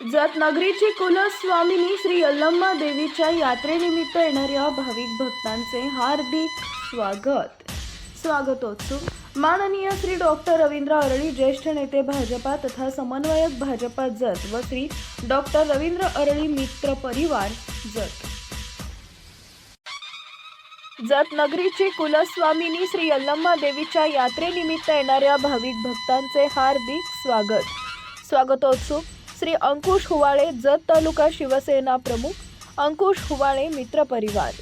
जातनगरीची कुलस्वामिनी श्री यल्लम्मा देवीच्या यात्रेनिमित्त येणाऱ्या भाविक भक्तांचे हार्दिक स्वागत. स्वागतोत्सुक माननीय श्री डॉक्टर रवींद्र अरळी ज्येष्ठ नेते भाजपा तथा समन्वयक भाजपा जत व श्री डॉक्टर रवींद्र अरळी मित्र परिवार जत. जत नगरीची कुलस्वामिनी श्री यल्लम्मा देवीच्या यात्रेनिमित्त येणाऱ्या भाविक भक्तांचे हार्दिक स्वागत. स्वागतोत्सुक श्री अंकुश हुवाळे जत तालुका शिवसेना प्रमुख अंकुश हुवाळे मित्र परिवार.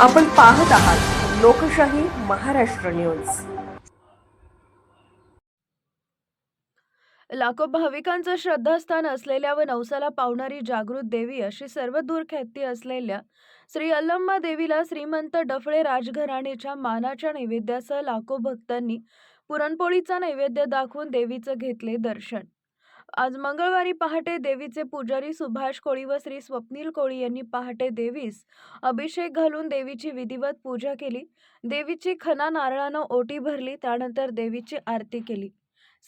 आपण पाहत आहात लोकशाही महाराष्ट्र न्यूज. लाखो भाविकांचं श्रद्धास्थान असलेल्या व नवसाला पावणारी जागृत देवी अशी सर्वदूर ख्याती असलेल्या श्री अल्लम्मा देवीला श्रीमंत डफळे राजघराणीच्या मानाच्या नैवेद्यासह लाखो भक्तांनी पुरणपोळीचा नैवेद्य दाखवून देवीचं घेतले दर्शन. आज मंगळवारी पहाटे देवीचे पुजारी सुभाष कोळी व श्री स्वप्नील कोळी यांनी पहाटे देवीस अभिषेक घालून देवीची विधिवत पूजा केली. देवीची खना नारळानं ओटी भरली त्यानंतर देवीची आरती केली.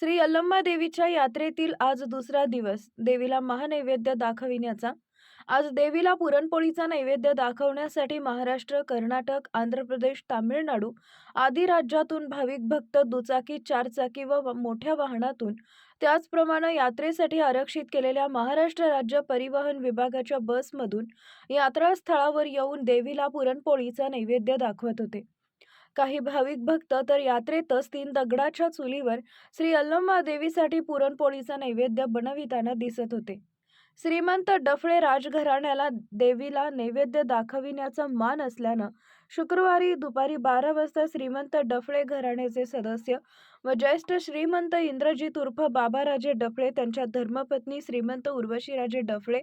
श्री अल्लम्मा देवीच्या यात्रेतील आज दुसरा दिवस. देवीला महानैवेद्य दाखविण्याचा. आज देवीला पुरणपोळीचा नैवेद्य दाखवण्यासाठी महाराष्ट्र कर्नाटक आंध्र प्रदेश तामिळनाडू आदी राज्यातून भाविक भक्त दुचाकी चारचाकी व व- मोठ्या वाहनातून त्याचप्रमाणे यात्रेसाठी आरक्षित केलेल्या महाराष्ट्र राज्य परिवहन विभागाच्या बसमधून यात्रास्थळावर येऊन देवीला पुरणपोळीचा नैवेद्य दाखवत होते. काही भाविक भक्त तर यात्रेतच तीन दगडाच्या चुलीवर श्री अल्लम्मा देवीसाठी पुरणपोळीचा नैवेद्य बनविताना दिसत होते. श्रीमंत डफळे राजघराण्याला देवीला नैवेद्य दाखविण्याचा मान असल्यानं शुक्रवारी दुपारी बारा वाजता श्रीमंत डफळे घराण्याचे सदस्य व ज्येष्ठ श्रीमंत इंद्रजित उर्फ बाबाराजे डफळे त्यांच्या धर्मपत्नी श्रीमंत उर्वशीराजे डफळे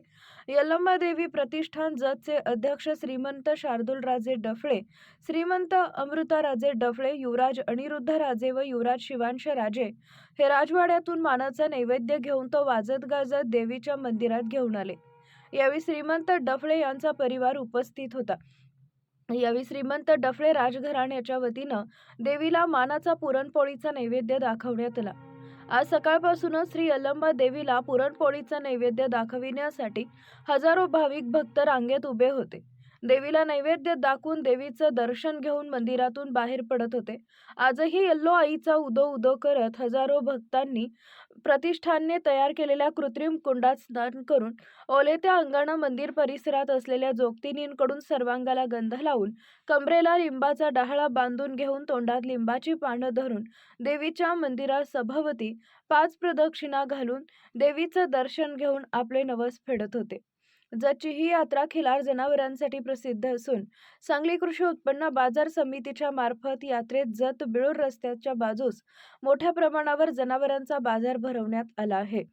यलंबादेवी प्रतिष्ठान जतचे अध्यक्ष श्रीमंत शार्दूलराजे डफळे श्रीमंत अमृताराजे डफळे युवराज अनिरुद्धराजे व युवराज शिवांश राजे हे राजवाड्यातून मानाचा नैवेद्य घेऊन तो वाजत गाजत देवीच्या मंदिरात घेऊन आले. यावेळी श्रीमंत डफळे यांचा परिवार उपस्थित होता. यावेळी श्रीमंत डफळे राजघराण्याच्या वतीनं देवीला मानाचा पुरणपोळीचा नैवेद्य दाखवण्यात आला. आज सकाळपासूनच श्री अल्लंबा देवीला पुरणपोळीचा नैवेद्य दाखविण्यासाठी हजारो भाविक भक्त रांगेत उभे होते. देवीला नैवेद्य दाखवून देवीचं दर्शन घेऊन मंदिरातून बाहेर पडत होते. आजही यल्लो आईचा उदो उदो करत हजारो भक्तांनी प्रतिष्ठानने तयार केलेल्या कृत्रिम कुंडात स्नान करून ओलेत्या अंगानं मंदिर परिसरात असलेल्या जोगतिनींकडून सर्वांगाला गंध लावून कमरेला लिंबाचा डहाळा बांधून घेऊन तोंडात लिंबाची पानं धरून देवीच्या मंदिरात सभोवती पाच प्रदक्षिणा घालून देवीचं दर्शन घेऊन आपले नवस फेडत होते. जतची ही यात्रा खिलार जनावरांसाठी प्रसिद्ध असून सांगली कृषी उत्पन्न बाजार समितीच्या मार्फत यात्रेत जत बिळूर रस्त्याच्या बाजूस मोठ्या प्रमाणावर जनावरांचा बाजार भरवण्यात आला आहे.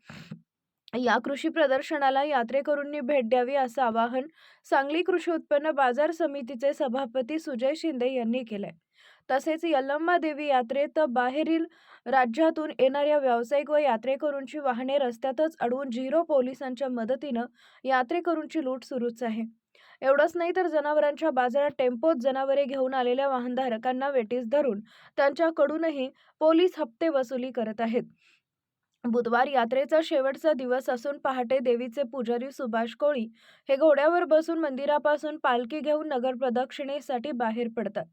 या कृषी प्रदर्शनाला यात्रेकरूंनी भेट द्यावी असं आवाहन सांगली कृषी उत्पन्न बाजार समितीचे सभापती सुजय शिंदे यांनी केलंय. तसेच यल्लम्मा देवी यात्रेत बाहेरील राज्यातून येणाऱ्या व्यावसायिक व यात्रेकरूंची वाहने रस्त्यातच अडवून झिरो पोलिसांच्या मदतीनं यात्रेकरूंची लूट सुरूच आहे. एवढंच नाही तर जनावरांच्या बाजारात टेम्पोत जनावरे घेऊन आलेल्या वाहनधारकांना वेटीस धरून त्यांच्याकडूनही पोलीस हप्ते वसुली करत आहेत. बुधवार यात्रेचा शेवटचा दिवस असून पहाटे देवीचे पुजारी सुभाष कोळी हे घोड्यावर बसून मंदिरापासून पालखी घेऊन नगर प्रदक्षिणेसाठी बाहेर पडतात.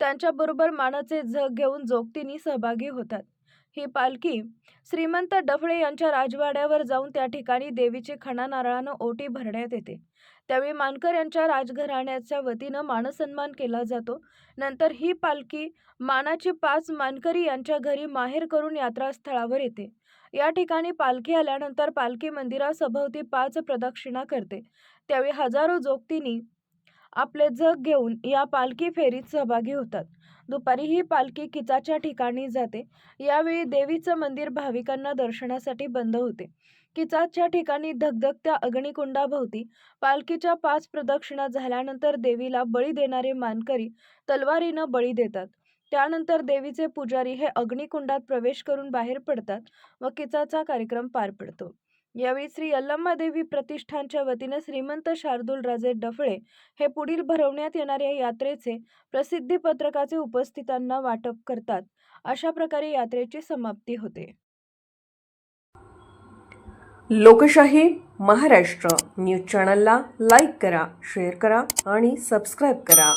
त्यांच्याबरोबर मानाचे झग घेऊन जोगतींनी सहभागी होतात. ही पालखी श्रीमंत डफळे यांच्या राजवाड्यावर जाऊन त्या ठिकाणी देवीची खणा नारळानं ओटी भरण्यात येते. त्यावेळी मानकर यांच्या राजघराण्याच्या वतीनं मानसन्मान केला जातो. नंतर ही पालखी मानाची पाच मानकरी यांच्या घरी माहेर करून यात्रास्थळावर येते. या ठिकाणी पालखी आल्यानंतर पालखी मंदिरासभोवती पाच प्रदक्षिणा करते. त्यावेळी हजारो जोगतींनी आपले जग घेऊन या पालखी फेरीत सहभागी होतात. दुपारी ही पालखी किचाच्या ठिकाणी जाते. यावेळी देवीचं मंदिर भाविकांना दर्शनासाठी बंद होते. किचाच्या ठिकाणी धगधगत्या अग्निकुंडाभोवती पालखीच्या पाच प्रदक्षिणा झाल्यानंतर देवीला बळी देणारे मानकरी तलवारीनं बळी देतात. त्यानंतर देवीचे पुजारी हे अग्निकुंडात प्रवेश करून बाहेर पडतात व किचाचा कार्यक्रम पार पडतो. यावेळी श्री अल्लम्मादेवी प्रतिष्ठानच्या वतीने श्रीमंत शार्दूल राजे डफळे हे पुढील भरवण्यात येणाऱ्या यात्रेचे प्रसिद्धी पत्रकाचे उपस्थितांना वाटप करतात. अशा प्रकारे यात्रेची समाप्ती होते. लोकशाही महाराष्ट्र न्यूज चॅनलला लाईक करा शेअर करा आणि सबस्क्राईब करा.